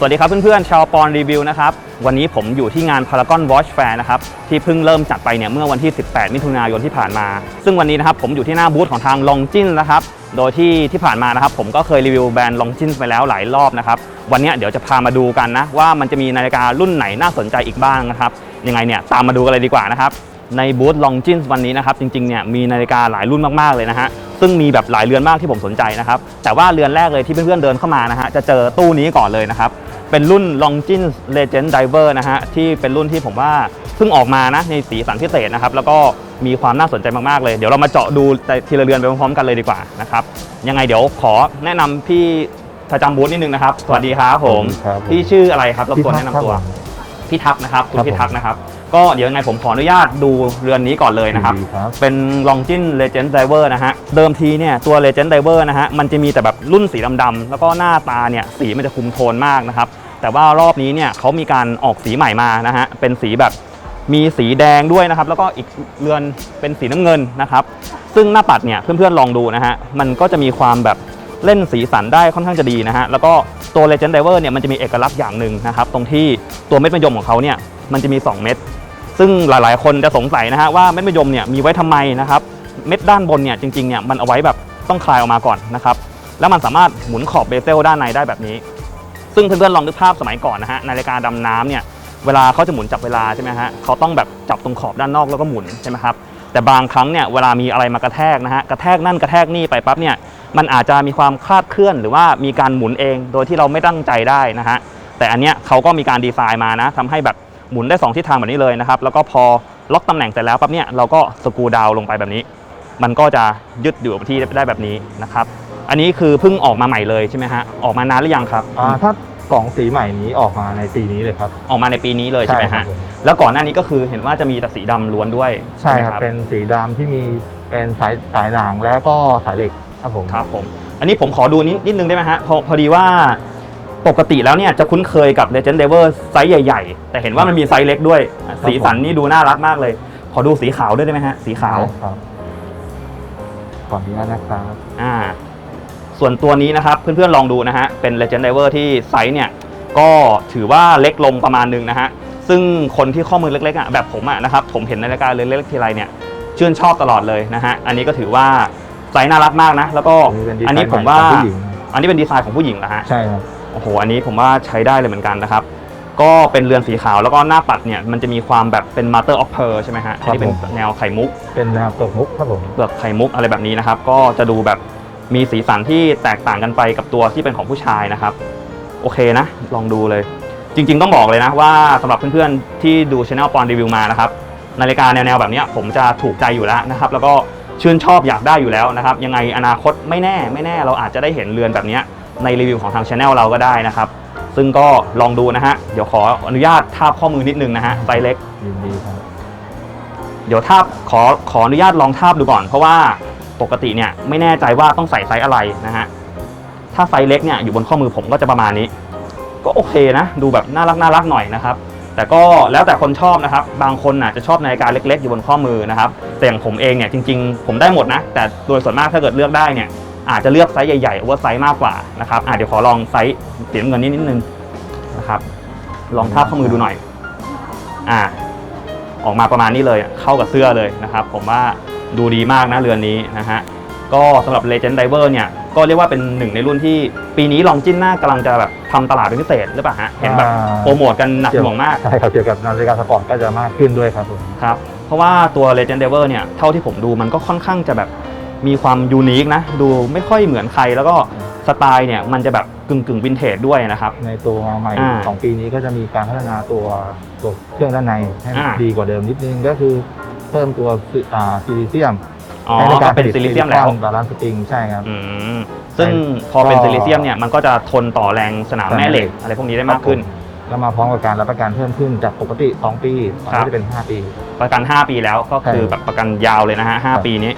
สวัสดีครับเพื่อนๆชาวปอนรีวิวนะครับ วันนี้ผมอยู่ที่งาน Paragon Watch Fair นะครับ ที่เพิ่งเริ่มจัดไปเนี่ยเมื่อวันที่ 18 มิถุนายนที่ผ่านมา ซึ่งวันนี้นะครับผมอยู่ที่หน้าบูธของทาง Longines นะครับ โดยที่ที่ผ่านมานะครับ ผมก็เคยรีวิวแบรนด์ Longines ไปแล้วหลายรอบนะครับ วันนี้เดี๋ยวจะพามาดูกันนะ ว่ามันจะมีนาฬิการุ่นไหนน่าสนใจอีกบ้างนะครับยังไงเนี่ยตามมาดูกันเลยดีกว่านะครับในบูธ Longines วันนี้นะครับจริงๆเนี่ยมีนาฬิกาหลายรุ่นมากๆเลยนะฮะซึ่งมีแบบหลายเรือนมากที่ผมสนใจนะครับแต่ว่าเรือนแรกเลยที่เพื่อนๆเดินเข้ามานะฮะจะเจอตู้นี้ก่อนเลยนะครับ เป็นรุ่น Longines Legend Diver นะฮะที่เป็นรุ่นที่ผมว่าเพิ่งออกมานะในสีสันพิเศษนะครับ แล้วก็มีความน่าสนใจมากๆเลย เดี๋ยวเรามาเจาะดูทีละเรือนไปพร้อมๆกันเลยดีกว่านะครับยังไงเดี๋ยวขอแนะนำพี่ประจำบูธนิดนึงนะครับ สวัสดีครับผมครับผมพี่ชื่ออะไรครับรบกวนแนะนำตัวพี่ทักนะครับคุณครับพี่ทักผมนะครับ ก็เดี๋ยวยังไงผมขออนุญาตดูเรือนนี้ก่อนเลยนะครับ ดีครับ เป็น Longines Legend Diver นะฮะ เดิมทีเนี่ยตัว Legend Diver นะฮะ มันจะมีแต่แบบรุ่นสีดำๆ แล้วก็หน้าตาเนี่ยสีมันจะคุมโทนมากนะครับ แต่ว่ารอบนี้เนี่ยเขามีการออกสีใหม่มานะฮะเป็นสีแบบมีสีแดงด้วยนะครับ แล้วก็อีกเรือนเป็นสีน้ำเงินนะครับ ซึ่งหน้าปัดเนี่ยเพื่อนๆลองดูนะฮะมันก็จะมีความแบบเล่นสีสันได้ค่อนข้างจะดีนะฮะแล้วก็ตัว Legend Diver เนี่ยมันจะมีเอกลักษณ์อย่างหนึ่งนะครับ ตรงที่ตัวเม็ดมะยมของเขาเนี่ยมันจะมี 2 เม็ดซึ่งหลายๆ คนจะสงสัยนะฮะว่าเม็ดมะยมเนี่ยมีไว้ทำไมนะครับ เม็ดด้านบนเนี่ยจริงๆเนี่ยมันเอาไว้แบบต้องคลายออกมาก่อนนะครับแล้วมันสามารถหมุนขอบเบเซลด้านในได้แบบนี้ ซึ่งเพื่อนๆลองนึกภาพสมัยก่อนนะฮะนาฬิกาดำน้ำเนี่ยเวลาเขาจะหมุนจับเวลาใช่ไหมฮะเขาต้องแบบจับตรงขอบด้านนอกแล้วก็หมุนใช่ไหมครับแต่บางครั้งเนี่ยเวลามีอะไรมากระแทกนะฮะกระแทกนั่นกระแทกนี่ไปปั๊บเนี่ยมันอาจจะมีความคลาดเคลื่อน หรือว่ามีการหมุนเองโดยที่เราไม่ตั้งใจได้นะฮะแต่อันเนี้ยเขาก็มีการดีไซน์มานะทำให้แบบหมุนได้สองทิศทางแบบนี้เลยนะครับแล้วก็พอล็อกตำแหน่งเสร็จแล้วปั๊บเนี่ยเราก็สกรูดาวลงไปแบบนี้ มันก็จะยึดอยู่กับที่ได้แบบนี้นะครับอันนี้คือเพิ่งออกมาใหม่เลยใช่ไหมฮะออกมานานหรือยังครับ อ่าถ้า กล่องสีใหม่นี้ออกมาในปีนี้เลยครับ ออกมาในปีนี้เลยใช่ไหมครัฮะบผมแล้วก่อนหน้านี้ก็คือเห็นว่าจะมีแต่สีดำล้วนด้วยใช่ไหมครับเป็นสีดำที่มีเป็นสายสายหนังแล้วก็สายเหล็กครับผม ครับผม อันนี้ผมขอดูนิดนิดนึงได้ไหมฮะพอพอดีว่าปกติแล้วเนี่ยจะคุ้นเคยกับ Legend Diver ไซส์ใหญ่ๆ แต่เห็นว่ามันมีไซส์เล็กด้วยสีสันนี่ดูน่ารักมากเลย ขอดูสีขาวด้วยได้ไหมฮะ สีขาวครับขออนุญาตนะครับ อ่า ส่วนตัวนี้นะครับ เพื่อนๆลองดูนะฮะ เป็น Legend Diver ที่ไซส์เนี่ย ก็ถือว่าเล็กลงประมาณหนึงนะฮะ ซึ่งคนที่ข้อมือเล็กๆอะแบบผมอะนะครับ ผมเห็นนาฬิกาเรือนเล็กๆทีไรเนี่ยชื่นชอบตลอดเลยนะฮะ อันนี้ก็ถือว่าไซส์น่ารักมากนะ แล้วก็เป็นดีไซอันนี้น์ผมว่าใหของผู้หญิงอันนี้เป็นดีไซน์ของผู้หญิงนะฮะใช่ครับโอ้โหอันนี้ผมว่าใช้ได้เลยเหมือนกันนะครับก็เป็นเรือนสีขาวแล้วก็หน้าปัดเนี่ยมันจะมีความแบบเป็น Mother of Pearl ใช่ไหมฮะอันนี้เป็นแนวไข่มุก เป็นแนวตกมุกครับผมเปลือกไข่มุกอะไรแบบนี้นะครับ ก็จะดูแบบ มีสีสันที่แตกต่างกันไปกับตัวที่เป็นของผู้ชายนะครับ โอเคนะ ลองดูเลย จริง ๆ ต้องบอกเลยนะว่าสำหรับเพื่อนๆที่ดูช anel ปอนรีวิวมานะครับนาฬิกาแนวๆแบบเนี้ยผมจะถูกใจอยู่แล้วนะครับ แล้วก็ชื่นชอบอยากได้อยู่แล้วนะครับ ยังไงอนาคตไม่แน่ไม่แน่ เราอาจจะได้เห็นเรือนแบบเนี้ยในรีวิวของทางช anel เราก็ได้นะครับ ซึ่งก็ลองดูนะฮะเดี๋ยวขออนุญาตทาบข้อมือนิดนึงนะฮะไซส์เล็กยินดีครับเดี๋ยวทาบขอขออนุญาตลองทาบดูก่อน เพราะว่า ปกติเนี่ยไม่แน่ใจว่าต้องใส่ไซส์อะไรนะฮะถ้าไซส์เล็กเนี่ยอยู่บนข้อมือผมก็จะประมาณนี้ ก็โอเคนะ ดูแบบน่ารักน่ารักหน่อยนะครับแต่ก็แล้วแต่คนชอบนะครับ บางคนอาจจะชอบนาฬิกาเล็ก ๆ อยู่บนข้อมือนะครับแต่อย่างผมเองเนี่ยจริงๆ ผมได้หมดนะ แต่โดยส่วนมากถ้าเกิดเลือกได้เนี่ยอาจจะเลือกไซส์ใหญ่ๆโอเวอร์ไซส์มากกว่านะครับอะเดี๋ยวขอลองไซส์เสีน้ำเงินนิดนิดนึงนะครับลองทาบข้อมือดูหน่อยอ่าออกมาประมาณนี้เลยเข้ากับเสื้อเลยนะครับ ผมว่า ดูดีมากนะเรือนนี้นะฮะก็สำหรับ Legend Diver เนี่ยก็เรียกว่าเป็นหนึ่งในรุ่นที่ปีนี้ลองจิ้นหน้ากำลังจะแบบทำตลาดเป็นพิเศษหรือเปล่าฮะเห็นแบบอ่าโปรโมทกันหนักหน่วงมาก ใช่ครับเกี่ยวกับนาฬิกาสปอร์ตก็จะมากขึ้นด้วยครับผมครับ เพราะว่าตัว Legend Diver เนี่ยเท่าที่ผมดูมันก็ค่อนข้างจะแบบมีความยูนิคนะ ดูไม่ค่อยเหมือนใครแล้วก็สไตล์เนี่ยมันจะแบบกึ่งกึ่งวินเทจด้วยนะครับ ในตัวใหม่อ่าของปีนี้ก็จะมีการพัฒนาตัวตัวเครื่องด้านในให้อ่าดีกว่าเดิมนิดนึงก็คือ เพิ่มตัวซิอ่าซิลิเซียมอ๋อให้ในก็การเป็นซิลิเซียมแล้วบาลานซ์สปริงใช่ครับ อืมซึ่งพอเป็นซิลิเซียมเนี่ยมันก็จะทนต่อแรงสนามแม่เหล็ก อะไรพวกนี้ได้มากขึ้นแล้วมาพร้อมกับการรับประกันเพิ่มขึ้นจากปกติ 2 ปีตอนครับนี้จะเป็น 5 ปี ประกัน 5 ปีแล้วก็คือใช่แบบประกันยาวเลยนะฮะครับ5ปีนี้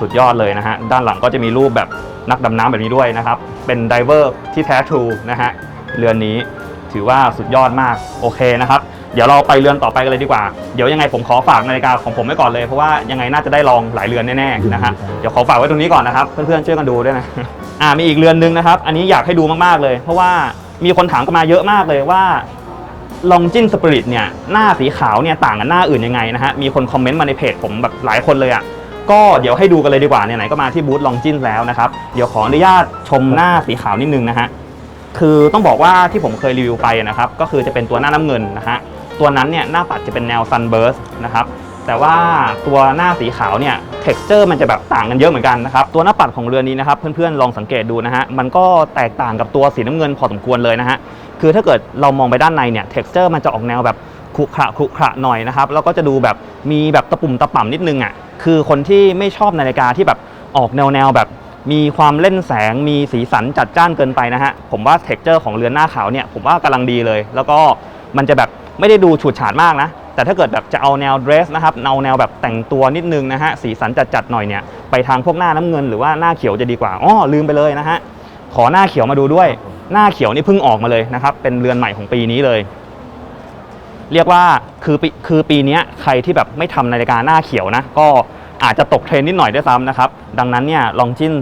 สุดยอดเลยนะฮะ ด้านหลังก็จะมีรูปแบบนักดำน้ำแบบนี้ด้วยนะครับ เป็นไดเวอร์ที่แท้ทรูนะฮะ เรือนนี้ถือว่าสุดยอดมาก โอเคนะครับ เดี๋ยวเราไปเรือนต่อไปกันเลยดีกว่า เดี๋ยวยังไงผมขอฝากนาฬิกาของผมไว้ก่อนเลยเพราะว่ายังไงน่าจะได้ลองหลายเรือนแน่ๆนะฮะเดี๋ยวขอฝากไว้ตรงนี้ก่อนนะครับเพื่อนๆช่วยกันดูด้วยนะอ่ามีอีกเรือนหนึงนะครับ อันนี้อยากให้ดูมากๆเลย เพราะว่ามีคนถามกันมาเยอะมากเลยว่าลองจินสปิริตเนี่ยหน้าสีขาวเนี่ยต่างกับหน้าอื่นยังไงนะฮะมีคนคอมเมนต์มาในเพจผมแบบหลายคนเลยอะ่ะก็เดี๋ยวให้ดูกันเลยดีกว่าไหนๆก็มาที่บูธลองจินแล้วนะครับเดี๋ยวขออนุญาตชมหน้าสีขาวนิดนึงนะฮะคือต้องบอกว่าที่ผมเคยรีวิวไปนะครับก็คือจะเป็นตัวหน้าน้ำเงินนะฮะ ตัวนั้นเนี่ยหน้าปัดจะเป็นแนว Sunburst นะครับแต่ว่าตัวหน้าสีขาวเนี่ย texture มันจะแบบต่างกันเยอะเหมือนกันนะครับตัวหน้าปัดของเรือนนี้นะครับเพื่อนๆลองสังเกตดูนะฮะมันก็แตกต่างกับตัวสีน้ำเงินพอสมควรเลยนะฮะคือถ้าเกิดเรามองไปด้านในเนี่ย texture มันจะออกแนวแบบขรุขระขรุขระหน่อยนะครับแล้วก็จะดูแบบมีแบบตะปุ่มตะป่ำนิดนึงอะคือคนที่ไม่ชอบนาฬิกาที่แบบออกแนวแนวแบบมีความเล่นแสงมีสีสันจัดจ้านเกินไปนะฮะผมว่า texture ของเรือนหน้าขาวเนี่ยผมว่ากำลังดีเลย แล้วก็มันจะแบบ ไม่ได้ดูฉูดฉาดมากนะ แต่ถ้าเกิดแบบจะเอาแนวเดรสนะครับเอาแนวแบบแต่งตัวนิดนึงนะฮะสีสันจัดๆหน่อยเนี่ยไปทางพวกหน้าน้ำเงินหรือว่าหน้าเขียวจะดีกว่าอ๋อลืมไปเลยนะฮะขอหน้าเขียวมาดูด้วย หน้าเขียวนี่เพิ่งออกมาเลยนะครับเป็นเรือนใหม่ของปีนี้เลย เรียกว่าคือปีคือปีเนี้ยใครที่แบบไม่ทำนาฬิกาหน้าเขียวนะก็อาจจะตกเทรนด์นิดหน่อยด้วยซ้ำนะครับดังนั้นเนี่ยลองจิน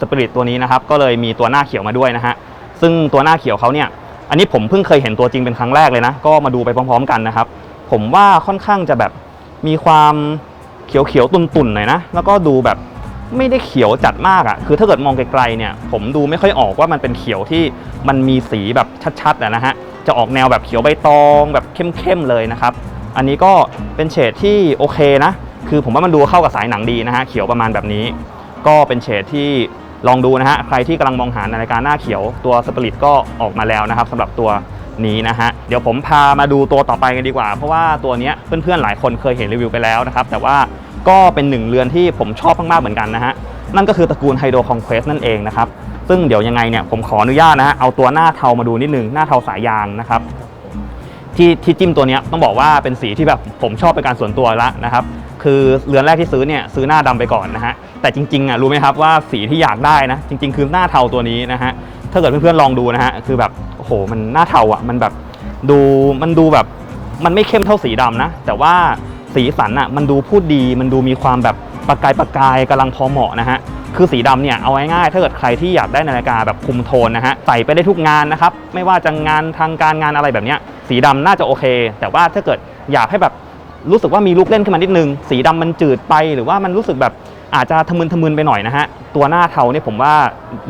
สปิริตตัวนี้นะครับก็เลยมีตัวหน้าเขียวมาด้วยนะฮะซึ่งตัวหน้าเขียวเขาเนี่ย อันนี้ผมเพิ่งเคยเห็นตัวจริงเป็นครั้งแรกเลยนะ ก็มาดูไปพร้อม ๆ กันนะครับ ผมว่าค่อนข้างจะแบบมีความเขียวๆตุ่นๆหน่อยนะ แล้วก็ดูแบบไม่ได้เขียวจัดมากอะ่ะ คือถ้าเกิดมองไกลๆเนี่ย ผมดูไม่ค่อยออกว่ามันเป็นเขียวที่มันมีสีแบบชัดๆะนะฮะ จะออกแนวแบบเขียวใบตองแบบเข้มๆเลยนะครับ อันนี้ก็เป็นเฉดที่โอเคนะ คือผมว่ามันดูเข้ากับสายหนังดีนะฮะ เขียวประมาณแบบนี้ ก็เป็นเฉดที่ ลองดูนะฮะใครที่กำลังมองหานาฬิกาหน้าเขียวตัวสปริตก็ออกมาแล้วนะครับสำหรับตัวนี้นะฮะเดี๋ยวผมพามาดูตัวต่อไปกันดีกว่า เพราะว่าตัวนี้เพื่อนๆหลายคนเคยเห็นรีวิวไปแล้วนะครับแต่ว่าก็เป็นหนึ่งเรือนที่ผมชอบมากๆเหมือนกันนะฮะนั่นก็คือตระกูลไฮโดรคอนเควสนั่นเองนะครับซึ่งเดี๋ยวยังไงเนี่ยผมขออนุญาตนะฮะเอาตัวหน้าเทามาดูนิดนึงหน้าเทาสายยางนะครับที่ที่จิ้มตัวนี้ต้องบอกว่าเป็นสีที่แบบผมชอบเป็นการส่วนตัวละนะครับ คือเรือนแรกที่ซื้อเนี่ยซื้อหน้าดำไปก่อนนะฮะแต่จริงๆอะรู้ไหมครับว่าสีที่อยากได้นะจริง ๆ คือหน้าเทาตัวนี้นะฮะถ้าเกิดเพื่อนๆลองดูนะฮะคือแบบโอ้โหมันหน้าเทาอะมันแบบดูมันดูแบบมันไม่เข้มเท่าสีดำนะ แต่ว่าสีสันอะมันดูพูดดีมันดูมีความแบบประกายประกายกำลังพอเหมาะนะฮะคือสีดำเนี่ยเอาง่ายๆถ้าเกิดใครที่อยากได้นาฬิกาแบบคุมโทนนะฮะใส่ไปได้ทุกงานนะครับไม่ว่าจะงานทางการงานอะไรแบบเนี้ยสีดำน่าจะโอเค แต่ว่าถ้าเกิดอยากให้แบบ รู้สึกว่ามีลูกเล่นขึ้นมานิดนึง สีดำมันจืดไป หรือว่ามันรู้สึกแบบอาจจะทะมึนทะมึนไปหน่อยนะฮะ ตัวหน้าเทาเนี่ยผมว่า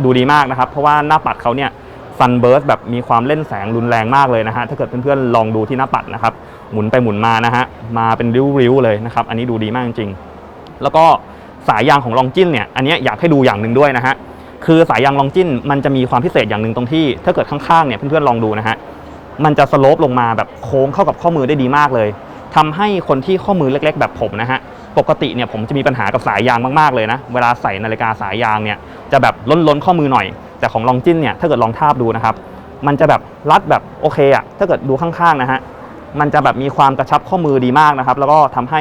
ดูดีมากนะครับ เพราะว่าหน้าปัดเขาเนี่ยซันเบิร์สแบบมีความเล่นแสงรุนแรงมากเลยนะฮะ ถ้าเกิดเพื่อนๆลองดูที่หน้าปัดนะครับ หมุนไปหมุนมานะฮะ มาเป็นริ้วๆเลยนะครับ อันนี้ดูดีมากจริงๆ แล้วก็สายยางของลองจินเนี่ย อันนี้อยากให้ดูอย่างหนึ่งด้วยนะฮะ คือสายยางลองจินมันจะมีความพิเศษอย่างหนึ่งตรงที่ ถ้าเกิดข้างๆเนี่ยเพื่อนๆลองดูนะฮะ มันจะสโลปลงมาแบบโค้งเข้ากับข้อมือได้ดีมากเลย ทำให้คนที่ข้อมือเล็ก ๆ แบบผมนะฮะปกติเนี่ยผมจะมีปัญหากับสายยางมากๆเลยนะเวลาใส่นาฬิกาสายยางเนี่ยจะแบบล้นๆข้อมือหน่อย แต่ของลองจินเนี่ยถ้าเกิดลองทาบดูนะครับมันจะแบบรัดแบบโอเคอะถ้าเกิดดูข้างๆนะฮะมันจะแบบมีความกระชับข้อมือดีมากนะครับ แล้วก็ทำให้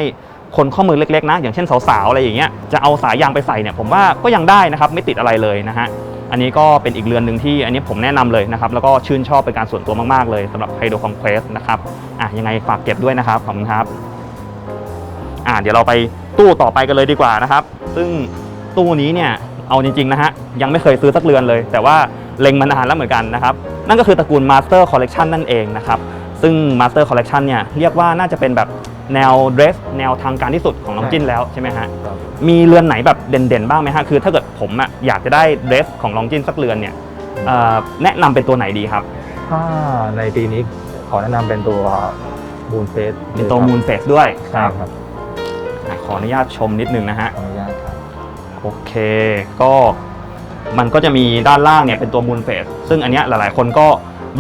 คนข้อมือเล็กๆนะ อย่างเช่นสาวๆอะไรอย่างเงี้ยจะเอาสายยางไปใส่เนี่ยผมว่าก็ยังได้นะครับไม่ติดอะไรเลยนะฮะ อันนี้ก็เป็นอีกเรือนหนึ่งที่อันนี้ผมแนะนำเลยนะครับ แล้วก็ชื่นชอบเป็นการส่วนตัวมากๆเลยสำหรับ Hydro Conquest นะครับอะยังไงฝากเก็บด้วยนะครับขอบคุณครับอะเดี๋ยวเราไปตู้ต่อไปกันเลยดีกว่านะครับ ซึ่งตู้นี้เนี่ยเอาจริงๆนะฮะยังไม่เคยซื้อสักเรือนเลย แต่ว่าเล็งมานานแล้วเหมือนกันนะครับ นั่นก็คือตระกูล Master Collection นั่นเองนะครับ ซึ่ง Master Collection เนี่ยเรียกว่าน่าจะเป็นแบบ แนวเดรส แนวทางการที่สุดของน้องจิ้นแล้วใช่ไหมฮะครับ มีเรือนไหนแบบเด่นๆบ้างไหมฮะคือถ้าเกิดผมอะอยากจะได้เดรสของลองจินสักเรือนเนี่ยเอ่อแนะนำเป็นตัวไหนดีครับถ้าในปีนี้ขอแนะนำเป็นตัวมูนเฟสเป็นตัวมูนเฟสด้วยใช่ครับอะขออนุญาตชมนิดนึงนะฮะ ขออนุญาตครับ โอเค ก็มันก็จะมีด้านล่างเนี่ยเป็นตัวมูนเฟสซึ่งอันเนี้ยหลายๆ คนก็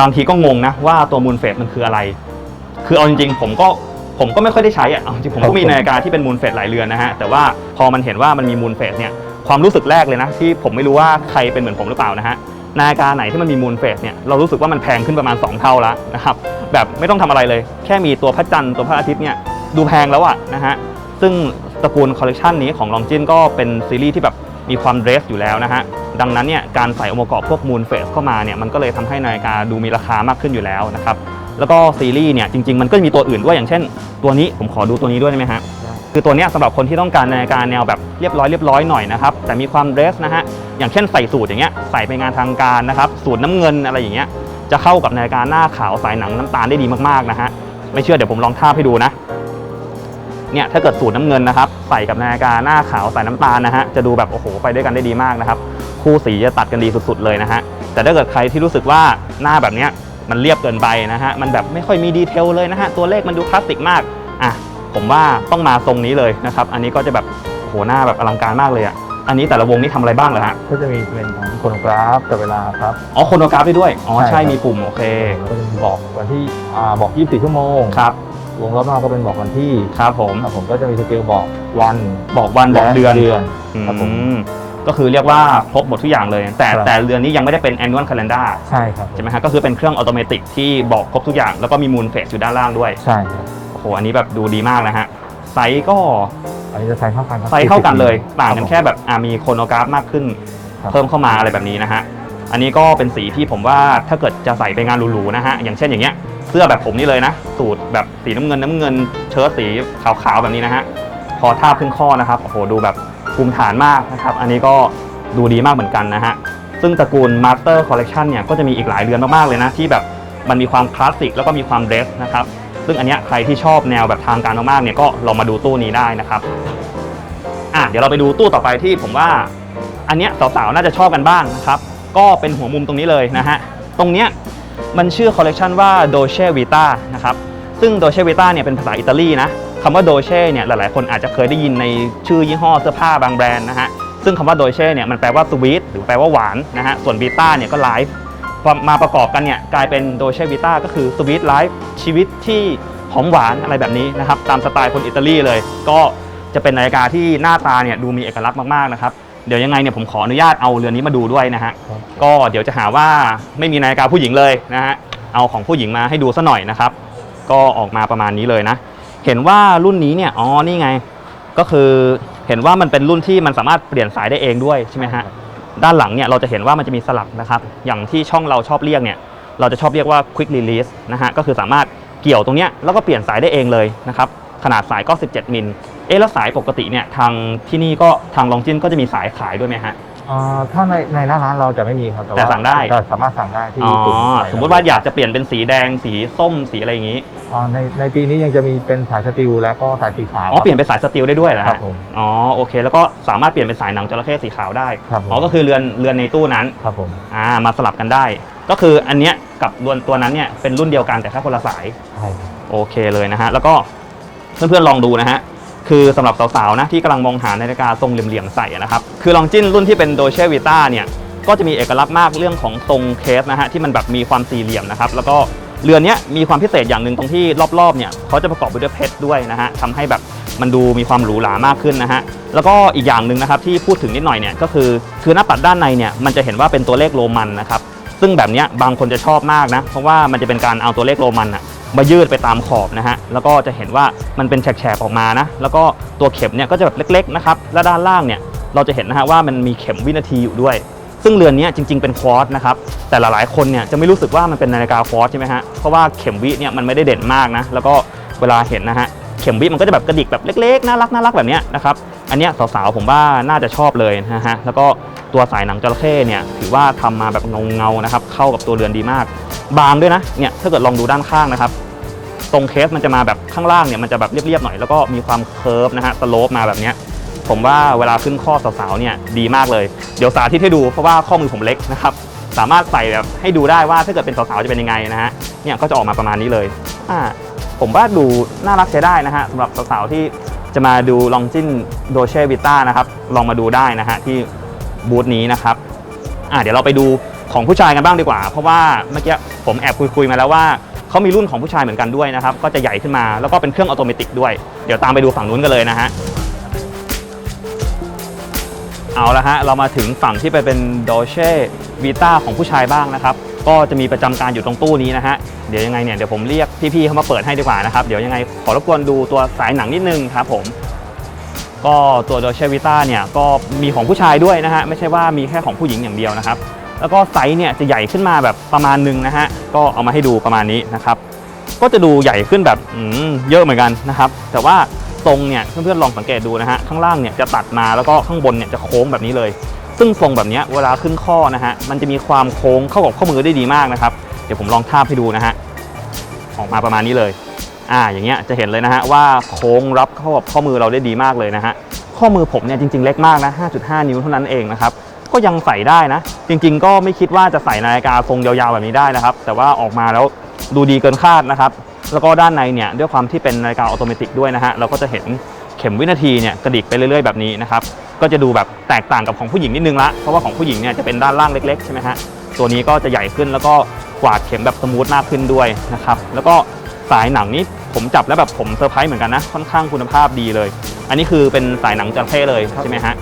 บางทีก็งงนะว่าตัวมูนเฟสมันคืออะไร คือเอาจริงๆ ผมก็ ผมก็ไม่ค่อยได้ใช้อะเอาจริงผมก็มีนาฬิกาที่เป็นมูนเฟสหลายเรือนนะฮะแต่ว่าพอมันเห็นว่ามันมีมูนเฟสเนี่ยความรู้สึกแรกเลยนะที่ผมไม่รู้ว่าใครเป็นเหมือนผมหรือเปล่านะฮะนาฬิกาไหนที่มันมีมูนเฟสเนี่ยเรารู้สึกว่ามันแพงขึ้นประมาณ 2 เท่าแล้วนะครับแบบไม่ต้องทำอะไรเลย แค่มีตัวพระจันทร์ตัวพระอาทิตย์เนี่ยดูแพงแล้วอะนะฮะซึ่งตระกูลคอลเลกชันนี้ของลองจินก็เป็นซีรีส์ที่แบบมีความเดรสอยู่แล้วนะฮะดังนั้นเนี่ยการใส่องค์ประกอบพวกมูนเฟสเข้ามาเนี่ยมันก็เลยทำให้นาฬิกาดูมีราคามากขึ้นอยู่แล้วนะครับ แล้วก็ซีรีส์เนี่ยจริงๆมันก็มีตัวอื่นด้วยอย่างเช่น ตัวนี้ผมขอดูตัวนี้ด้วยได้ไหมฮะคือตัวเนี้ยสำหรับคนที่ต้องการนาฬิกาแนวแบบเรียบร้อยเรียบร้อยหน่อยนะครับแต่มีความเดรสนะฮะอย่างเช่นใส่สูทอย่างเงี้ยใส่ไปงานทางการนะครับสูทน้ำเงินอะไรอย่างเงี้ยจะเข้ากับนาฬิกาหน้าขาวสายหนังน้ำตาลได้ดีมากๆนะฮะไม่เชื่อเดี๋ยวผมลองทาบให้ดูนะเนี่ยถ้าเกิดสูตรน้ำเงินนะครับใส่กับนาฬิกาหน้าขาวสายน้ำตาลนะฮะจะดูแบบโอ้โหไปด้วยกันได้ดีมากนะครับคู่สีจะตัดกันดีสุดๆเลยนะฮะแต่ถ้าเกิดใครที่รู้สึกว่าหน้าแบบเนี้ย มันเรียบเกินไปนะฮะ มันแบบไม่ค่อยมีดีเทลเลยนะฮะ ตัวเลขมันดูคลาสสิกมาก อะ ผมว่าต้องมาทรงนี้เลยนะครับ อันนี้ก็จะแบบโอ้โหหน้าแบบอลังการมากเลยอะ อันนี้แต่ละวงนี่ทำอะไรบ้างเหรอฮะ ก็จะมีเป็นของโครโนกราฟกับเวลาครับ อ๋อโคโนกราฟได้ด้วย อ๋อใช่ใช่ครับมีปุ่มโอเคแล้วก็จะมีบอกวันที่ อ่า บอก 24 ชั่วโมง ครับ วงรอบนอกก็เป็นบอกวันที่ ครับผม ครับผมก็จะมีสเกลบอกวัน บอกวัน บอกเดือนเดือนครับผมอืม ก็คือเรียกว่าครบหมดทุกอย่างเลย แต่ครับแต่เรือนนี้ยังไม่ได้เป็น annual calendar ใช่ครับใช่ไหมฮะก็คือเป็นเครื่องอัตโนมัติที่บอกครบทุกอย่าง แล้วก็มีมูลเฟสอยู่ด้านล่างด้วยใช่ครับโอ้โหอันนี้แบบดูดีมากนะฮะไซส์ก็อันนี้จะใช้เท่ากันครับไซส์เท่ากันเลย40ต่างกันแค่แบบอ่ามีโครโนกราฟมากขึ้นครับเพิ่มเข้ามาอะไรแบบนี้นะฮะอันนี้ก็เป็นสีที่ผมว่าถ้าเกิดจะใส่ไปงานหรูๆนะฮะอย่างเช่นอย่างเงี้ยเสื้อแบบผมนี่เลยนะ สูตรแบบสีน้ำเงินน้ำเงิน เชิ้ตสีขาวๆแบบนี้นะฮะ พอทาบขึ้นข้อนะครับ โอ้โห ดูแบบ ภูมิฐานมากนะครับ อันนี้ก็ดูดีมากเหมือนกันนะฮะ ซึ่งตระกูล Master Collection เนี่ยก็จะมีอีกหลายเรือนมากๆเลยนะ ที่แบบมันมีความคลาสสิกแล้วก็มีความเดรสนะครับ ซึ่งอันเนี้ยใครที่ชอบแนวแบบทางการมากๆเนี่ยก็ลองมาดูตู้นี้ได้นะครับอะเดี๋ยวเราไปดูตู้ต่อไปที่ผมว่า อันเนี้ยสาวๆน่าจะชอบกันบ้างนะครับ ก็เป็นหัวมุมตรงนี้เลยนะฮะ ตรงเนี้ยมันชื่อคอลเลกชันว่า Dolce Vita นะครับ ซึ่ง Dolce Vita เนี่ยเป็นภาษาอิตาลีนะำว่า Dolce เนี่ยหลายๆ คนอาจจะเคยได้ยินในชื่อยี่ห้อเสื้อผ้าบางแบรนด์นะฮะซึ่งคำว่า Dolce เนี่ยมันแปลว่า sweet หรือแปลว่าหวานนะฮะส่วน Vita เนี่ยก็ life พอมาประกอบกันเนี่ยกลายเป็น Dolce Vita ก็คือ sweet life ชีวิตที่หอมหวานอะไรแบบนี้นะครับตามสไตล์คนอิตาลีเลย ก็จะเป็นนาฬิกาที่หน้าตาเนี่ยดูมีเอกลักษณ์มากๆนะครับเดี๋ยวยังไงเนี่ยผมขออนุญาตเอาเรือนนี้มาดูด้วยนะฮะครับก็เดี๋ยวจะหาว่าไม่มีนาฬิกาผู้หญิงเลยนะฮะเอาของผู้หญิงมาให้ดูซะหน่อยนะครับ ก็ออกมาประมาณนี้เลยนะ เห็นว่ารุ่นนี้เนี่ยอ๋อนี่ไง ก็คือเห็นว่ามันเป็นรุ่นที่มันสามารถเปลี่ยนสายได้เองด้วยใช่ไหมฮะด้านหลังเนี่ยเราจะเห็นว่ามันจะมีสลักนะครับ อย่างที่ช่องเราชอบเรียกเนี่ย เราจะชอบเรียกว่า quick release นะฮะก็คือสามารถเกี่ยวตรงเนี้ยแล้วก็เปลี่ยนสายได้เองเลยนะครับขนาดสายก็ 17 มิลเอ๊ะแล้วสายปกติเนี่ยทางที่นี่ก็ทางลองจินก็จะมีสายขายด้วยไหมฮะ อ่าถ้าในในหน้าร้านเราจะไม่มีครับแต่สั่งได้ แต่สามารถสั่งได้ที่อ๋อ กลุ่ไทยสมมติว่าอยากจะเปลี่ยนเป็นสีแดง สีส้ม สีอะไรอย่างนี้ อ่าในในปีนี้ยังจะมีเป็นสายสติลแล้วก็สายสีขาว อ๋อ เปลี่ยนเป็นสายสตีลได้ด้วยเหรอครัฮะบผมอ๋อ โอเค แล้วก็สามารถเปลี่ยนเป็นสายหนังจระเข้สีขาวได้ ครับผม อ๋อ ก็คือเรือน เรือนในตู้นั้น ครับผมอ่า มาสลับกันได้ ก็คืออันเนี้ยกับเรือนตัวนั้นเนี่ยเป็นรุ่นเดียวกันแต่แค่คนละสาย ใช่ครับ โอเคเลยนะฮะ แล้วก็เพื่อนๆลองดูนะฮะ คือสำหรับสาวๆนะที่กำลังมองหานาฬิกาทรงเหลี่ยมๆใส่นะครับ คือลองจิ้นรุ่นที่เป็นโดเชวิต้าเนี่ยก็จะมีเอกลักษณ์มากเรื่องของทรงเคสนะฮะที่มันแบบมีความสี่เหลี่ยมนะครับแล้วก็เรือนนี้มีความพิเศษอย่างหนึ่งตรงที่รอบๆเนี่ยเขาจะประกอบไปด้วยเพชรด้วยนะฮะทำให้แบบมันดูมีความหรูหรามากขึ้นนะฮะแล้วก็อีกอย่างหนึ่งนะครับที่พูดถึงนิดหน่อยเนี่ยก็คือคือหน้าปัดด้านในเนี่ยมันจะเห็นว่าเป็นตัวเลขโรมันนะครับซึ่งแบบนี้บางคนจะชอบมากนะเพราะว่ามันจะเป็นการเอาตัวเลขโรมันอะ มายืดไปตามขอบนะฮะแล้วก็จะเห็นว่ามันเป็นแฉกๆออกมานะแล้วก็ตัวเข็มเนี่ยก็จะแบบเล็กๆนะครับและด้านล่างเนี่ยเราจะเห็นนะฮะว่ามันมีเข็มวินาทีอยู่ด้วย ซึ่งเรือนนี้จริง ๆเป็นควอตนะครับแต่หลายๆคนเนี่ยจะไม่รู้สึกว่ามันเป็นนาฬิกาควอตใช่ไหมฮะเพราะว่าเข็มวิเนี่ยมันไม่ได้เด่นมากนะแล้วก็เวลาเห็นนะฮะเข็มวิมันก็จะแบบกระดิกแบบเล็กๆน่ารักน่ารักแบบเนี้ยนะครับอันเนี้ยสาวๆผมว่าน่าจะชอบเลยนะฮะแล้วก็ตัวสายหนังจระเข้เนี่ยถือว่าทำมาแบบเงาๆนะครับเข้ากับตัวเรือนดีมาก บางด้วยนะเนี่ยถ้าเกิดลองดูด้านข้างนะครับ ตรงเคสมันจะมาแบบข้างล่างเนี่ยมันจะแบบเรียบๆหน่อยแล้วก็มีความเคิร์ฟนะฮะสโลปมาแบบเนี้ยผมว่าเวลาขึ้นข้อสาวๆเนี่ยดีมากเลย เดี๋ยวสาธิตให้ดูเพราะว่าข้อมือผมเล็กนะครับสามารถใส่แบบให้ดูได้ว่าถ้าเกิดเป็นสาวๆจะเป็นยังไงนะฮะเนี่ยก็จะออกมาประมาณนี้เลยอ่าผมว่าดูน่ารักใช้ได้นะฮะสำหรับสาวๆที่จะมาดูลองจิ้นโดเช่วิต้านะครับลองมาดูได้นะฮะที่บูธนี้นะครับอ่าเดี๋ยวเราไปดู ของผู้ชายกันบ้างดีกว่า เพราะว่าเมื่อกี้ผมแอบคุยๆมาแล้วว่าเขามีรุ่นของผู้ชายเหมือนกันด้วยนะครับ ก็จะใหญ่ขึ้นมาแล้วก็เป็นเครื่องออโตเมติด้วย เดี๋ยวตามไปดูฝั่งนู้นกันเลยนะฮะ เอาละฮะ เรามาถึงฝั่งที่ไปเป็นโดเช่วีต้าของผู้ชายบ้างนะครับ ก็จะมีประจำการอยู่ตรงตู้นี้นะฮะ เดี๋ยวยังไงเนี่ย เดี๋ยวผมเรียกพี่ๆเข้ามาเปิดให้ดีกว่านะครับ เดี๋ยวยังไงขอรบกวนดูตัวสายหนังนิดนึงครับผม ก็ตัวโดเช่วิต้าเนี่ย ก็มีของผู้ชายด้วยนะฮะ ไม่ใช่ว่ามีแค่ของผู้หญิงอย่างเดียวนะครับ แล้วก็ไซส์เนี่ยจะใหญ่ขึ้นมาแบบประมาณนึงนะฮะก็เอามาให้ดูประมาณนี้นะครับก็จะดูใหญ่ขึ้นแบบอืมเยอะเหมือนกันนะครับ แต่ว่าทรงเนี่ยเพื่อนๆลองสังเกตดูนะฮะข้างล่างเนี่ยจะตัดมาแล้วก็ข้างบนเนี่ยจะโค้งแบบนี้เลย ซึ่งทรงแบบนี้เวลาขึ้นข้อนะฮะมันจะมีความโค้งเข้ากับข้อมือได้ดีมากนะครับเดี๋ยวผมลองทาบให้ดูนะฮะออกมาประมาณนี้เลยอ่าอย่างเงี้ยจะเห็นเลยนะฮะว่าโค้งรับเข้ากับข้อมือเราได้ดีมากเลยนะฮะข้อมือผมเนี่ยจริงๆเล็กมากนะ 5.5 นิ้วเท่านั้นเองนะครับ ก็ยังใส่ได้นะ จริงๆ ก็ไม่คิดว่าจะใส่นาฬิกาทรงยาวๆแบบนี้ได้นะครับ แต่ว่าออกมาแล้วดูดีเกินคาดนะครับ แล้วก็ด้านในเนี่ยด้วยความที่เป็นนาฬิกาออโตเมติด้วยนะฮะเราก็จะเห็นเข็มวินาทีเนี่ยกระดิกไปเรื่อยๆแบบนี้นะครับก็จะดูแบบแตกต่างกับของผู้หญิงนิดนึงละเพราะว่าของผู้หญิงเนี่ยจะเป็นด้านล่างเล็กๆใช่ไหมฮะตัวนี้ก็จะใหญ่ขึ้นแล้วก็กวาดเข็มแบบสมูทมากขึ้นด้วยนะครับแล้วก็สายหนังนี้ผมจับแล้วแบบผมเซอร์ไพรส์เหมือนกันนะค่อนข้างคุณภาพดีเลย อันนี้คือเป็นสายหนังจระเข้เลยใช่ไหมฮะ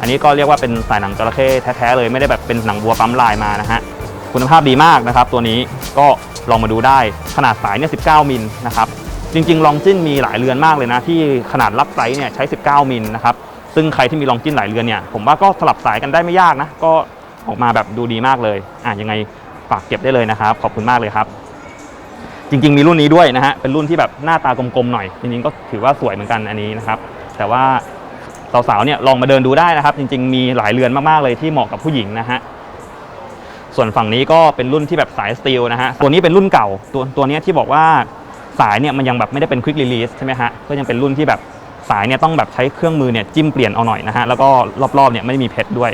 อันนี้ก็เรียกว่าเป็นสายหนังจระเข้แท้ๆเลยไม่ได้แบบเป็นหนังวัวปั๊มลายมานะฮะคุณภาพดีมากนะครับ ตัวนี้ก็ลองมาดูได้ขนาดสายเนี่ย19 มิลนะครับจริงๆลองจิ้นมีหลายเรือนมากเลยนะ ที่ขนาดรับไซส์เนี่ยใช้ 19 มิลนะครับซึ่งใครที่มีลองจิ้นหลายเรือนเนี่ยผมว่าก็สลับสายกันได้ไม่ยากนะก็ออกมาแบบดูดีมากเลยอะยังไงฝากเก็บได้เลยนะครับ ขอบคุณมากเลยครับ จริง ๆ มีรุ่นนี้ด้วยนะฮะเป็นรุ่นที่แบบหน้าตากลมๆหน่อยจริงๆก็ถือว่าสวยเหมือนกันอันนี้นะครับ แต่ว่า สาวๆเนี่ยลองมาเดินดูได้นะครับ จริง ๆ มีหลายเรือนมากๆเลยที่เหมาะกับผู้หญิงนะฮะส่วนฝั่งนี้ก็เป็นรุ่นที่แบบสายสตีลนะฮะตัวนี้เป็นรุ่นเก่าตัวตัวนี้ที่บอกว่าสายเนี่ยมันยังแบบไม่ได้เป็นควิก r ีลี e ใช่ไหมฮะก็ยังเป็นรุ่นที่แบบสายเนี่ยต้องแบบใช้เครื่องมือเนี่ยจิ้มเปลี่ยนเอาหน่อยนะฮะแล้วก็รอบๆเนี่ยไม่ได้มีเพชรด้วย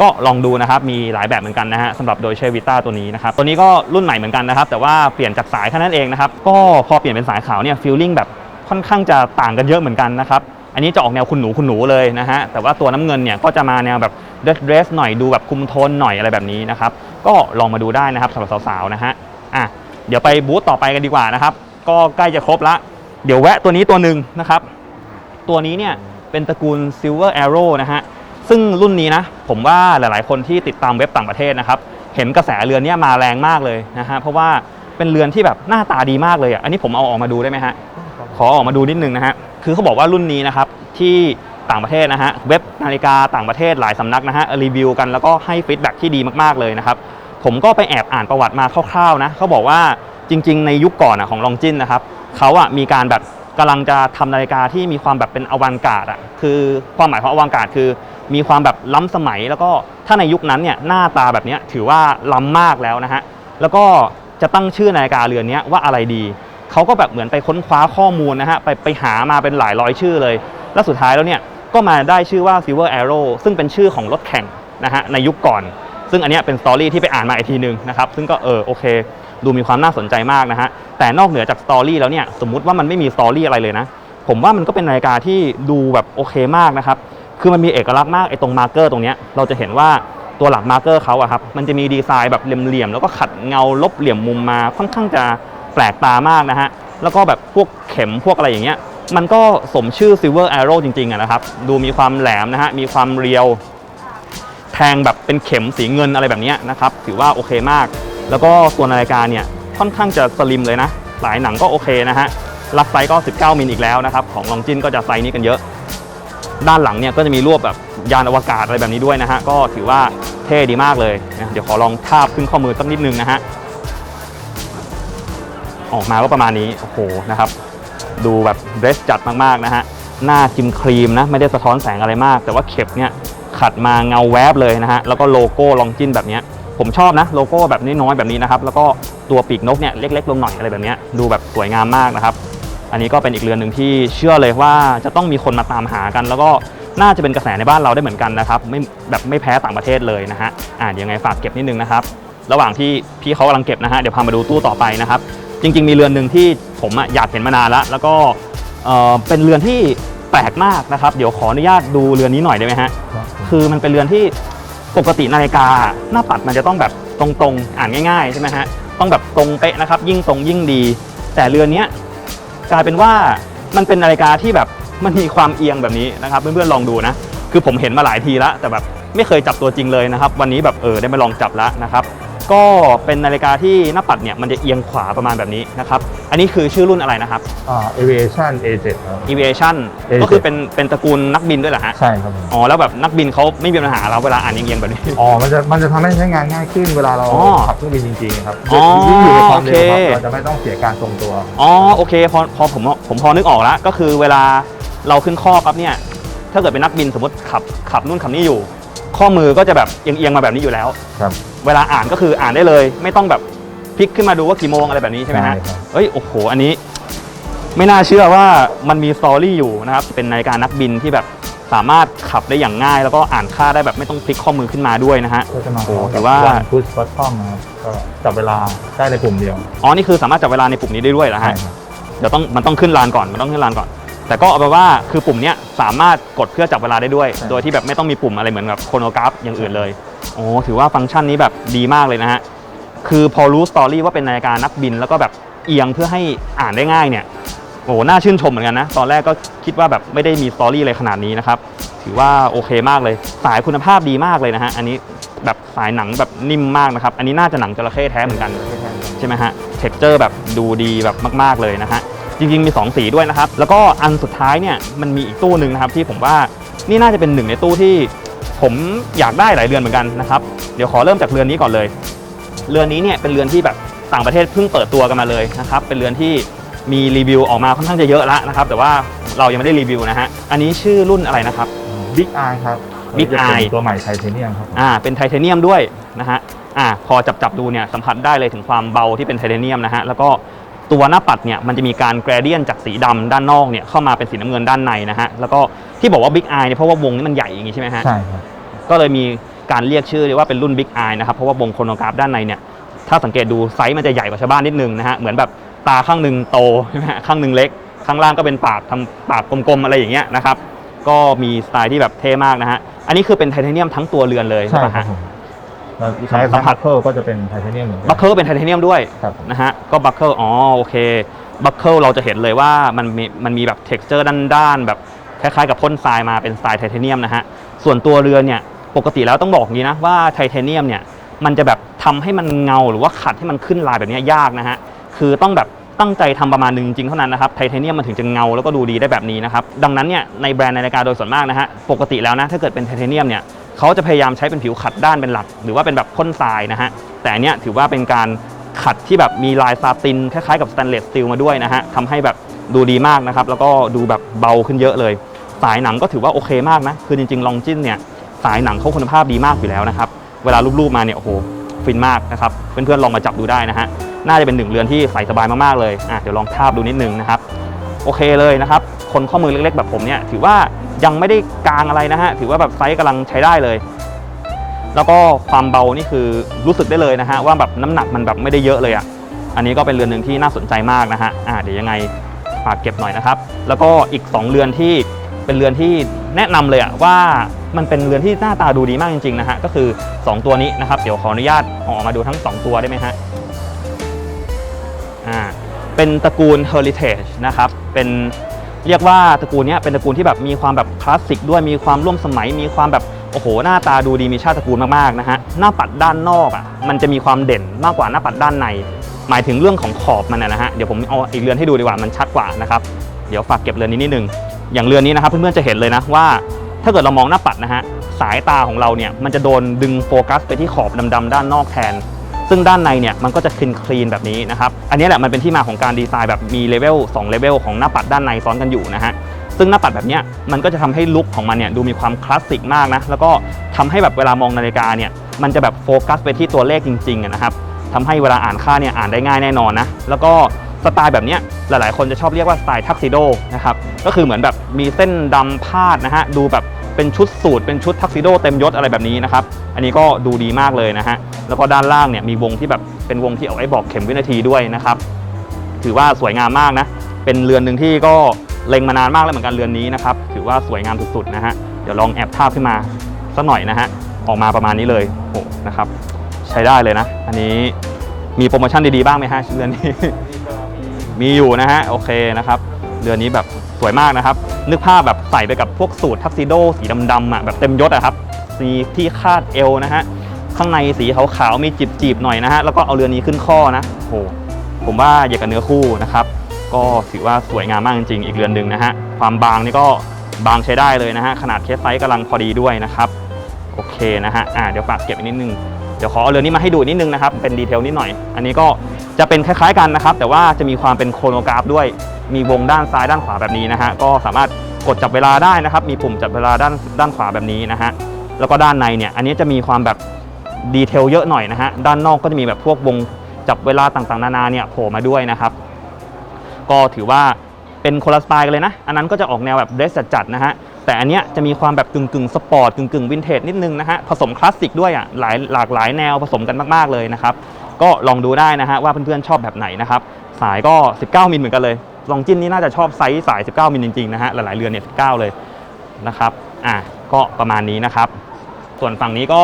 ก็ลองดูนะครับมีหลายแบบเหมือนกันนะฮะสำหรับโดยเชวิต้าตัวนี้นะครับตัวนี้ก็รุ่นใหม่เหมือนกันนะครับ แต่ว่าเปลี่ยนจากสายแค่นั้นเองนะครับก็พอเปลี่ยนเป็นสายขาวเนี่ยฟีลลิ่งแบบค่อนข้างจะต่างกันเยอะเหมือนกันนะครับ อันนี้จะออกแนวคุณหนูคุณหนูเลยนะฮะ แต่ว่าตัวน้ำเงินเนี่ยก็จะมาแนวแบบเดรสเดรสหน่อยดูแบบคุมโทนหน่อยอะไรแบบนี้นะครับ ก็ลองมาดูได้นะครับสำหรับสาวๆนะฮะ อะ เดี๋ยวไปบูธต่อไปกันดีกว่านะครับ ก็ใกล้จะครบละ เดี๋ยวแวะตัวนี้ตัวหนึ่งนะครับ ตัวนี้เนี่ยเป็นตระกูล Silver Arrow นะฮะ ซึ่งรุ่นนี้นะ ผมว่าหลายๆ คนที่ติดตามเว็บต่างประเทศนะครับ เห็นกระแสเรือนเนี้มาแรงมากเลยนะฮะ เพราะว่าเป็นเรือนที่แบบหน้าตาดีมากเลยอะ อันนี้ผมเอาออกมาดูได้ไหมฮะ ขอออกมาดูนิดนึงนะฮะ คือเขาบอกว่ารุ่นนี้นะครับที่ต่างประเทศนะฮะเว็บนาฬิกาต่างประเทศหลายสำนักนะฮะรีวิวกันแล้วก็ให้ฟีดแบ็กที่ดีมากๆเลยนะครับผมก็ไปแอบอ่านประวัติมาคร่าวๆนะเขาบอกว่าจริง ๆ ในยุคก่อนอของลองจินนะครับเขาอะมีการแบบกำลังจะทำนาฬิกาที่มีความแบบเป็นอวังการ์ดอะคือความหมายของอวังการ์ดคือ มีความแบบล้ำสมัย แล้วก็ถ้าในยุคนั้นเนี่ยหน้าตาแบบนี้ถือว่าล้ำมากแล้วนะฮะแล้วก็จะตั้งชื่อนาฬิกาเรือนนี้ว่าอะไรดี เขาก็แบบเหมือนไปค้นคว้าข้อมูลนะฮะไปไปหามาเป็นหลายร้อยชื่อเลย แล้วสุดท้ายแล้วเนี่ยก็มาได้ชื่อว่า Silver Arrow ซึ่งเป็นชื่อของรถแข่งนะฮะในยุคก่อน ซึ่งอันนี้เป็นสตอรี่ที่ไปอ่านมาอีกทีหนึงนะครับซึ่งก็เออโอเค ดูมีความน่าสนใจมากนะฮะแต่นอกเหนือจากสตอรี่แล้วเนี่ยสมมุติว่ามันไม่มีสตอรี่อะไรเลยนะผมว่ามันก็เป็นนาฬิกาที่ดูแบบโอเคมากนะครับคือมันมีเอกลักษณ์มากไอ้ตรงมาร์เกอร์ตรงเนี้ยเราจะเห็นว่าตัวหลักมาร์เกอร์เขาอะครับมันจะมีดีไซน์แบบเหลี่ยมๆแล้วก็ขัดเงาลบเหลี่ยมมุมมาค่อนข้างจะ แปลกตามากนะฮะ แล้วก็แบบพวกเข็มพวกอะไรอย่างเงี้ย มันก็สมชื่อ Silver Arrow จริงๆอะนะครับ ดูมีความแหลมนะฮะ มีความเรียว แทงแบบเป็นเข็มสีเงินอะไรแบบนี้นะครับ ถือว่าโอเคมาก แล้วก็ตัวนาฬิกาเนี่ยค่อนข้างจะสลิมเลยนะสายหนังก็โอเคนะฮะ รับไซส์ก็ 19 มิลอีกแล้วนะครับ ของลองจินก็จะไซส์นี้กันเยอะ ด้านหลังเนี่ยก็จะมีรวบแบบยานอวกาศอะไรแบบนี้ด้วยนะฮะ ก็ถือว่าเท่ดีมากเลยนะเดี๋ยวขอลองทาบขึ้นข้อมือสักนิดนึงนะฮะ ออกมาก็ประมาณนี้ โอ้โหนะครับ ดูแบบเดรสจัดมากๆนะฮะ หน้าจิมครีมนะ ไม่ได้สะท้อนแสงอะไรมาก แต่ว่าเข็บเนี่ยขัดมาเงาแวบเลยนะฮะ แล้วก็โลโก้ลองจินแบบเนี้ยผมชอบนะโลโก้แบบน้อยๆแบบนี้นะครับ แล้วก็ตัวปีกนกเนี่ยเล็กๆลงหน่อยอะไรแบบเนี้ยดูแบบสวยงามมากนะครับ อันนี้ก็เป็นอีกเรือนหนึ่งที่เชื่อเลยว่าจะต้องมีคนมาตามหากัน แล้วก็น่าจะเป็นกระแสในบ้านเราได้เหมือนกันนะครับไม่แบบไม่แพ้ต่างประเทศเลยนะฮะอ่าเดี๋ยวยังไงฝากเก็บนิดนึงนะครับ ระหว่างที่พี่เขากำลังเก็บนะฮะเดี๋ยวพามาดูตู้ต่อไปนะครับ จริง ๆ มีเรือนหนึ่งที่ผมอะอยากเห็นมานานแล้วแล้วก็เอ่อเป็นเรือนที่แปลกมากนะครับ เดี๋ยวขออนุญาตดูเรือนนี้หน่อยได้ไหมฮะ คือมันเป็นเรือนที่ปกตินาฬิกาหน้าปัดมันจะต้องแบบตรงๆ อ่านง่ายๆใช่ไหมฮะ ต้องแบบตรงเป๊ะนะครับ ยิ่งตรงยิ่งดี แต่เรือนเนี้ยกลายเป็นว่ามันเป็นนาฬิกาที่แบบมันมีความเอียงแบบนี้นะครับ เพื่อนๆลองดูนะ คือผมเห็นมาหลายทีแล้วแต่แบบไม่เคยจับตัวจริงเลยนะครับ วันนี้แบบเออได้มาลองจับแล้วนะครับ ก็เป็นนาฬิกาที่หน้าปัดเนี่ยมันจะเอียงขวาประมาณแบบนี้นะครับอันนี้คือชื่อรุ่นอะไรนะครับ อ่า aviation A7 ครับ aviation A7 ก็คือเป็นเป็นตระกูลนักบินด้วยเหรอฮะใช่ครับผมอ๋อแล้วแบบนักบินเขาไม่มีปัญหาเราเวลาอ่านเอียงๆแบบนี้ อ๋อ มันจะมันจะทำให้ใช้งานง่ายขึ้นเวลาเราอ๋อขับเครื่องบินจริงๆครับอ๋อยิ่งอยู่ในความเร็วครับโอเค เราจะไม่ต้องเสียการทรงตัว อ๋อโอเคพอพอผมผมพอนึกออกแล้วก็คือเวลาเราขึ้นข้อปั๊บเนี่ยถ้าเกิดเป็นนักบินสมมติขับขับนู่นขับนี่อยู่ ข้อมือก็จะแบบเอียงๆมาแบบนี้อยู่แล้ว ครับ เวลาอ่านก็คืออ่านได้เลย ไม่ต้องแบบพลิกขึ้นมาดูว่ากี่โมงอะไรแบบนี้ใช่ไหมฮะใช่ครับ เอ้ยโอ้โหอันนี้ ไม่น่าเชื่อว่ามันมีสตอรี่อยู่นะครับ เป็นนาฬิกานักบินที่แบบสามารถขับได้อย่างง่าย แล้วก็อ่านค่าได้แบบไม่ต้องพลิกข้อมือขึ้นมาด้วยนะฮะ ก็จะมาโอ้ถือว่า พุชบัตทอมนะครับก็จับเวลาได้ในกลุ่มเดียวอ๋อนี่คือสามารถจับเวลาในปุ่มนี้ได้ด้วยเหรอใช่ฮะ ครับ เดี๋ยวต้องมันต้องขึ้นลานก่อนมันต้องขึ้นลานก่อน แต่ก็เอาไปนว่าคือปุ่มเนี้ยสามารถกดเพื่อจับเวลาได้ด้วยโดยที่แบบไม่ต้องมีปุ่มอะไรเหมือนแบบโครโนกราฟอย่างอื่นเลยโอ้ถือว่าฟังก์ชันนี้แบบดีมากเลยนะฮะ คือพอรู้สตอรี่ว่าเป็นนาฬิกานักบิน แล้วก็แบบเอียงเพื่อให้อ่านได้ง่ายเนี่ยโอ้น่าชื่นชมเหมือนกันนะ ตอนแรกก็คิดว่าแบบไม่ได้มีสตอรี่อะไรขนาดนี้นะครับ ถือว่าโอเคมากเลย สายคุณภาพดีมากเลยนะฮะ อันนี้แบบสายหนังแบบนิ่มมากนะครับ อันนี้น่าจะหนังจระเข้แท้เหมือนกัน ใช่ไหมฮะ เท็กเจอร์แบบดูดีแบบมาก ๆ เลยนะฮะ จริงๆมี 2 สีด้วยนะครับ แล้วก็อันสุดท้ายเนี่ยมันมีอีกตู้หนึ่งนะครับที่ผมว่านี่น่าจะเป็นหนึ่งในตู้ที่ผมอยากได้หลายเรือนเหมือนกันนะครับ เดี๋ยวขอเริ่มจากเรือนนี้ก่อนเลย เรือนนี้เนี่ยเป็นเรือนที่แบบต่างประเทศเพิ่งเปิดตัวกันมาเลยนะครับ เป็นเรือนที่มีรีวิวออกมาค่อนข้างจะเยอะแล้วนะครับ แต่ว่าเรายังไม่ได้รีวิวนะฮะ อันนี้ชื่อรุ่นอะไรนะครับ บิ๊กไอครับ Big จะเป็น Eye ตัวใหม่ไทเทเนียมครับอ่า เป็นไทเทเนียมด้วยนะฮะ อ่า พอจับจับดูเนี่ยสัมผัสได้เลยถึงความเบาที่เป็นไทเทเนียมนะฮะ แล้วก็ ตัวหน้าปัดเนี่ยมันจะมีการแกรเดียนจากสีดำด้านนอกเนี่ยเข้ามาเป็นสีน้ำเงินด้านในนะฮะแล้วก็ที่บอกว่าบิ๊กไอเนี่ยเพราะว่าวงนี้มันใหญ่อย่างงี้ใช่ไหมฮะใช่ครับก็เลยมีการเรียกชื่อเลยว่าเป็นรุ่น Big Eye นะครับเพราะว่าวงโครโนกราฟด้านในเนี่ยถ้าสังเกตดูไซส์มันจะใหญ่กว่าชาวบ้านนิดนึงนะฮะเหมือนแบบตาข้างหนึ่งโตใช่ไหมฮะข้างหนึ่งเล็ก ข้างล่างก็เป็นปากทำปากกลมๆอะไรอย่างเงี้ยนะครับก็มีสไตล์ที่แบบเท่มากนะฮะอันนี้คือเป็นไทเทเนียมทั้งตัวเรือนเลยใช่ใช่ปะครัฮะบผมแล้ว ใช้สัสัมมผัผัสสเคิลก็จะเป็นไทเทเนียมเหมือนกับัคเคิลเป็นไทเทเนียมด้วยครับผมนะฮะก็บัคเคิลอ๋อโอเคบัคเคิลเราจะเห็นเลยว่ามันมีมันมีแบบเท็กเจอร์ด้านๆแบบคล้ายๆกับพ่นทรายมาเป็นสไตล์ไทเทเนียมนะฮะส่วนตัวเรือนเนี่ยปกติแล้วต้องบอกอย่างนี้นะว่าไทเทเนียมเนี่ยมันจะแบบทำให้มันเงาหรือว่าขัดให้มันขึ้นลายแบบเนี้ยยากนะฮะคือต้องแบบตั้งใจทำประมาณหนึงจริงๆเท่านั้นนะครับไทเทเนียมมันถึงจะเงาแล้วก็ดูดีได้แบบนี้นะครับดังนั้นเนี่ยในแบรนด์นาฬิกาโดยส่วนมากนะฮะปกติแล้วนะถ้าเกิดเป็นไทเทเนียมเนี่ย เขาจะพยายามใช้เป็นผิวขัดด้านเป็นหลัก หรือว่าเป็นแบบพ่นทรายนะฮะ แต่อันเนี้ยถือว่าเป็นการขัดที่แบบมีลายซาตินคล้ายๆกับสแตนเลสสตีลมาด้วยนะฮะทำให้แบบดูดีมากนะครับ แล้วก็ดูแบบเบาขึ้นเยอะเลย สายหนังก็ถือว่าโอเคมากนะ คือจริงๆลองจิ้นเนี่ยสายหนังเขาคุณภาพดีมากอยู่แล้วนะครับ เวลารูปๆมาเนี่ยโอ้โหฟินมากนะครับ เพื่อนๆลองมาจับดูได้นะฮะ น่าจะเป็นหนึ่งเรือนที่ใส่สบายมากๆเลย อะเดี๋ยวลองทาบดูนิดนึงนะครับ โอเคเลยนะครับ คนข้อมือเล็กๆแบบผมเนี่ยถือว่า ยังไม่ได้กลางอะไรนะฮะ ถือว่าแบบไซส์กำลังใช้ได้เลย แล้วก็ความเบานี่คือรู้สึกได้เลยนะฮะว่าแบบน้ำหนักมันแบบไม่ได้เยอะเลยอะ อันนี้ก็เป็นเรือนหนึ่งที่น่าสนใจมากนะฮะอ่าเดี๋ยวยังไงฝากเก็บหน่อยนะครับ แล้วก็อีก 2 เรือนที่เป็นเรือนที่แนะนำเลยอะว่ามันเป็นเรือนที่หน้าตาดูดีมากจริงๆนะฮะก็คือ 2 ตัวนี้นะครับ เดี๋ยวขออนุญาตออกมาดูทั้ง 2 ตัวได้ไหมฮะอ่าเป็นตระกูล Heritage นะครับเป็น เรียกว่าตระกูลนี้เป็นตระกูลที่แบบมีความแบบคลาสสิกด้วยมีความร่วมสมัย มีความแบบโอ้โห หน้าตาดูดีมีชาติตระกูลมากๆนะฮะหน้าปัดด้านนอกอะมันจะมีความเด่นมากกว่าหน้าปัดด้านใน หมายถึงเรื่องของขอบมันนะนะฮะเดี๋ยวผมเอาอีกเรือนให้ดูดีกว่ามันชัดกว่านะครับเดี๋ยวฝากเก็บเรือนนี้นิดนึงอย่างเรือนนี้นะครับเพื่อนๆจะเห็นเลยนะว่า ถ้าเกิดเรามองหน้าปัดนะฮะสายตาของเราเนี่ยมันจะโดนดึงโฟกัสไปที่ขอบดำๆด้านนอกแทน ซึ่งด้านในเนี่ยมันก็จะคลีนคลีนแบบนี้นะครับ อันนี้แหละมันเป็นที่มาของการดีไซน์แบบมีเลเวล2เลเวลของหน้าปัดด้านในซ้อนกันอยู่นะฮะซึ่งหน้าปัดแบบนี้มันก็จะทำให้ลุคของมันเนี่ยดูมีความคลาสสิกมากนะแล้วก็ทำให้แบบเวลามองนาฬิกาเนี่ยมันจะแบบโฟกัสไปที่ตัวเลขจริงๆนะครับทำให้เวลาอ่านค่าเนี่ยอ่านได้ง่ายแน่นอนนะแล้วก็สไตล์แบบนี้หลายๆ คนจะชอบเรียกว่าสไตล์ทักซิโดนะครับก็คือเหมือนแบบมีเส้นดำพาดนะฮะดูแบบ เป็นชุดสูทเป็นชุดทักซิโดเต็มยศอะไรแบบนี้นะครับ อันนี้ก็ดูดีมากเลยนะฮะ แล้วก็ด้านล่างเนี่ยมีวงที่แบบเป็นวงที่เอาไว้บอกเข็มวินาทีด้วยนะครับ ถือว่าสวยงามมากนะ เป็นเรือนหนึ่งที่ก็เล็งมานานมากแล้วเหมือนกันเรือนนี้นะครับ ถือว่าสวยงามสุดๆนะฮะ เดี๋ยวลองแอบทาบขึ้นมาสักหน่อยนะฮะ ออกมาประมาณนี้เลยโอ้โหนะครับ ใช้ได้เลยนะ อันนี้มีโปรโมชั่นดีๆบ้างไหมฮะเรือนนี้ มีอยู่นะฮะ โอเคนะครับ เรือนนี้แบบ สวยมากนะครับ นึกภาพแบบใส่ไปกับพวกสูททักซิโดสีดำๆอะแบบเต็มยศอะครับสีที่คาดเอวนะฮะข้างในสีขาวๆมีจีบๆหน่อยนะฮะแล้วก็เอาเรือนี้ขึ้นข้อนะโอ้โหผมว่าอยากกับเนื้อคู่นะครับ ก็ถือว่าสวยงามมากจริงๆอีกเรือนหนึ่งนะฮะความบางนี่ก็บางใช้ได้เลยนะฮะขนาดเคสไซส์กำลังพอดีด้วยนะครับโอเคนะฮะอ่าเดี๋ยวฝากเก็บอีกนิดนึง เดี๋ยวขอเอาเรือนนี้มาให้ดูนิดนึงนะครับ เป็นดีเทลนิดหน่อย อันนี้ก็จะเป็นคล้ายๆกันนะครับ แต่ว่าจะมีความเป็นโครโนกราฟด้วย มีวงด้านซ้ายด้านขวาแบบนี้นะฮะ ก็สามารถกดจับเวลาได้นะครับ มีปุ่มจับเวลาด้านด้านขวาแบบนี้นะฮะ แล้วก็ด้านในเนี่ย อันนี้จะมีความแบบดีเทลเยอะหน่อยนะฮะ ด้านนอกก็จะมีแบบพวกวงจับเวลาต่างๆ นานาเนี่ยโผล่มาด้วยนะครับ ก็ถือว่าเป็นคนละสไตล์กันเลยนะ อันนั้นก็จะออกแนวแบบเดรสจัดๆนะฮะ แต่อันเนี้ยจะมีความแบบกึ่งกึ่งสปอร์ตกึ่งกึ่งวินเทจนิดนึงนะฮะผสมคลาสสิกด้วยอะหลายหลากหลายแนวผสมกันมากๆเลยนะครับก็ลองดูได้นะฮะว่าเพื่อนๆชอบแบบไหนนะครับสายก็ 19 มิลเหมือนกันเลยลองจิ้นนี่น่าจะชอบไซส์สาย 19 มิลจริงๆนะฮะหลายๆเรือนเนี่ย19 เลยนะครับอะก็ประมาณนี้นะครับ ส่วนฝั่งนี้ก็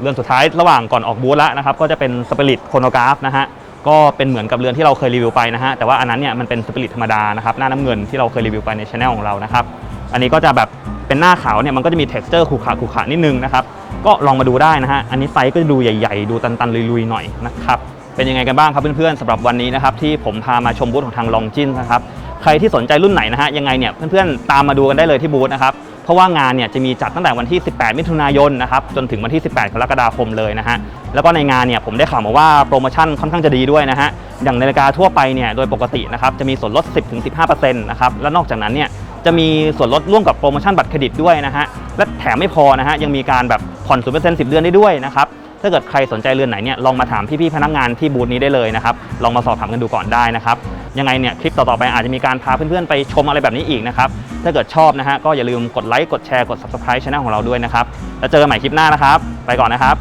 เรือนสุดท้ายระหว่างก่อนออกบูธแล้วนะครับก็จะเป็นสเปริตโคโนกราฟนะฮะก็เป็นเหมือนกับเรือนที่เราเคยรีวิวไปนะฮะแต่ว่าอันนั้นเนี่ยมันเป็นสปิริตธรรมดานะครับหน้าน้ำเงินที่เราเคยรีวิวไปในช anel ของเรานะครับ อันนี้ก็จะแบบเป็นหน้าขาวเนี่ยมันก็จะมี texture ขรุขระขรุขระนิดนึงนะครับก็ลองมาดูได้นะฮะอันนี้ไซส์ก็จะดูใหญ่ ๆ ดูตันๆลุยๆหน่อยนะครับเป็นยังไงกันบ้างครับเพื่อนๆสำหรับวันนี้นะครับที่ผมพามาชมบูธของทางลองจินนะครับใครที่สนใจรุ่นไหนนะฮะยังไงเนี่ยเพื่อนๆตามมาดูกันได้เลยที่บูธนะครับเพราะว่างานเนี่ยจะมีจัดตั้งแต่วันที่ 18 มิถุนายนนะครับจนถึงวันที่ 18 กรกฎาคมเลยนะฮะแล้วก็ในงานเนี่ยผมได้ข่าวมาว่าโปรโมชั่นค่อนข้างจะดีด้วยนะฮะอย่างนาฬิกาทั่วไปเนี่ยโดยปกตินะครับจะมีส่วนลด 10-15%นะครับและนอกจากนั้นเนี่ย จะมีส่วนลดร่วมกับโปรโมชั่นบัตรเครดิตด้วยนะฮะ และแถมไม่พอนะฮะ ยังมีการแบบผ่อน0% 10เดือนได้ด้วยนะครับ ถ้าเกิดใครสนใจเรือนไหนเนี่ย ลองมาถามพี่ๆพนักงานที่บูธนี้ได้เลยนะครับ ลองมาสอบถามกันดูก่อนได้นะครับ ยังไงเนี่ยคลิปต่อๆไปอาจจะมีการพาเพื่อนๆไปชมอะไรแบบนี้อีกนะครับ ถ้าเกิดชอบนะฮะก็อย่าลืมกดไลค์ กดแชร์ กด subscribe channel ของเราด้วยนะครับ แล้วเจอกันใหม่คลิปหน้านะครับ ไปก่อนนะครับ